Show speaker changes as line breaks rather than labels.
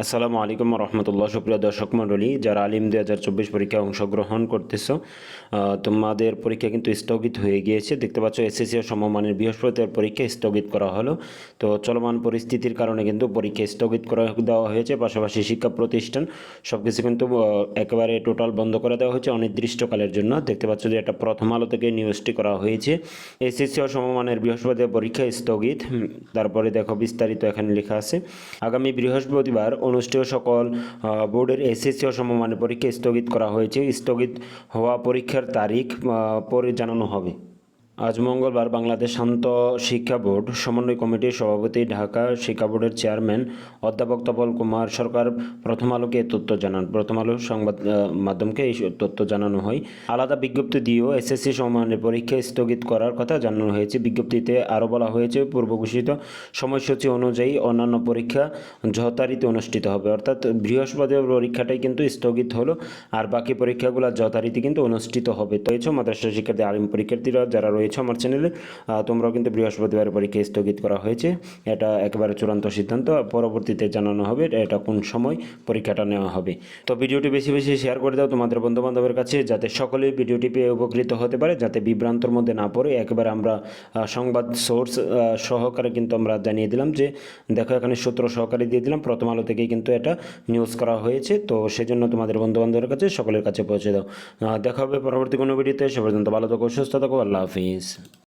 আসসালামু আলাইকুম রহমতুল্লাহ। সুপ্রিয় দর্শক মণ্ডলী, যারা আলিম দুই হাজার চব্বিশ পরীক্ষায় অংশগ্রহণ করতেছো তোমাদের পরীক্ষা কিন্তু স্থগিত হয়ে গিয়েছে। দেখতে পাচ্ছ, এসএসসি ও সমমানের বৃহস্পতিবার পরীক্ষা স্থগিত করা হলো। তো চলমান পরিস্থিতির কারণে কিন্তু পরীক্ষা স্থগিত করা দেওয়া হয়েছে। পাশাপাশি শিক্ষা প্রতিষ্ঠান সব কিছু কিন্তু একেবারে টোটাল বন্ধ করে দেওয়া হয়েছে অনির্দিষ্টকালের জন্য। দেখতে পাচ্ছ যে এটা প্রথম আলো থেকে নিউজটি করা হয়েছে। এসএসসি ও সমমানের বৃহস্পতিবার পরীক্ষা স্থগিত। তারপরে দেখো বিস্তারিত এখানে লেখা আছে। আগামী বৃহস্পতিবার অনুষ্ঠেয় সকল বোর্ডের এসএসসি ও সমমানের পরীক্ষা স্থগিত করা হয়েছে। স্থগিত হওয়া পরীক্ষার তারিখ পরে জানানো হবে। আজ মঙ্গলবার বাংলাদেশ শান্ত শিক্ষা বোর্ড সমন্বয় কমিটির সভাপতি ঢাকা শিক্ষা বোর্ডের চেয়ারম্যান অধ্যাপক তপল কুমার সরকার প্রথম আলোকে এই তথ্য জানান। প্রথম আলো সংবাদ মাধ্যমকে এই তথ্য জানানো হয়। আলাদা বিজ্ঞপ্তি দিয়েও এসএসসি সমমানের পরীক্ষা স্থগিত করার কথা জানানো হয়েছে। বিজ্ঞপ্তিতে আরও বলা হয়েছে, পূর্ব ঘোষিত সময়সূচি অনুযায়ী অন্যান্য পরীক্ষা যথারীতি অনুষ্ঠিত হবে। অর্থাৎ বৃহস্পতিবার পরীক্ষাটাই কিন্তু স্থগিত হলো, আর বাকি পরীক্ষাগুলো যথারীতি কিন্তু অনুষ্ঠিত হবে। তো মাদ্রাসা শিক্ষার্থী, আলিম পরীক্ষার্থীরা, যারা রয়েছে আমার চ্যানেলে তোমরাও কিন্তু বৃহস্পতিবার পরীক্ষা স্থগিত করা হয়েছে। এটা একেবারে চূড়ান্ত সিদ্ধান্ত পরবর্তীতে জানানো হবে এটা কোন সময় পরীক্ষাটা নেওয়া হবে। তো ভিডিওটি বেশি বেশি শেয়ার করে দাও তোমাদের বন্ধু বান্ধবের কাছে যাতে সকলেই ভিডিওটি পেয়ে উপকৃত হতে পারে, যাতে বিভ্রান্তর মধ্যে না পড়ে। একেবারে আমরা সংবাদ সোর্স সহকারে কিন্তু আমরা জানিয়ে দিলাম যে, দেখো এখানে সূত্র সহকারে দিয়ে দিলাম। প্রথম আলো থেকেই কিন্তু এটা নিউজ করা হয়েছে। তো সেজন্য তোমাদের বন্ধু বান্ধবের কাছে সকলের কাছে পৌঁছে দাও। দেখা হবে পরবর্তী কোনো ভিডিওতে সে পর্যন্ত ভালো থাকো, সুস্থ থাকো। আল্লাহ হাফিজ। Isso.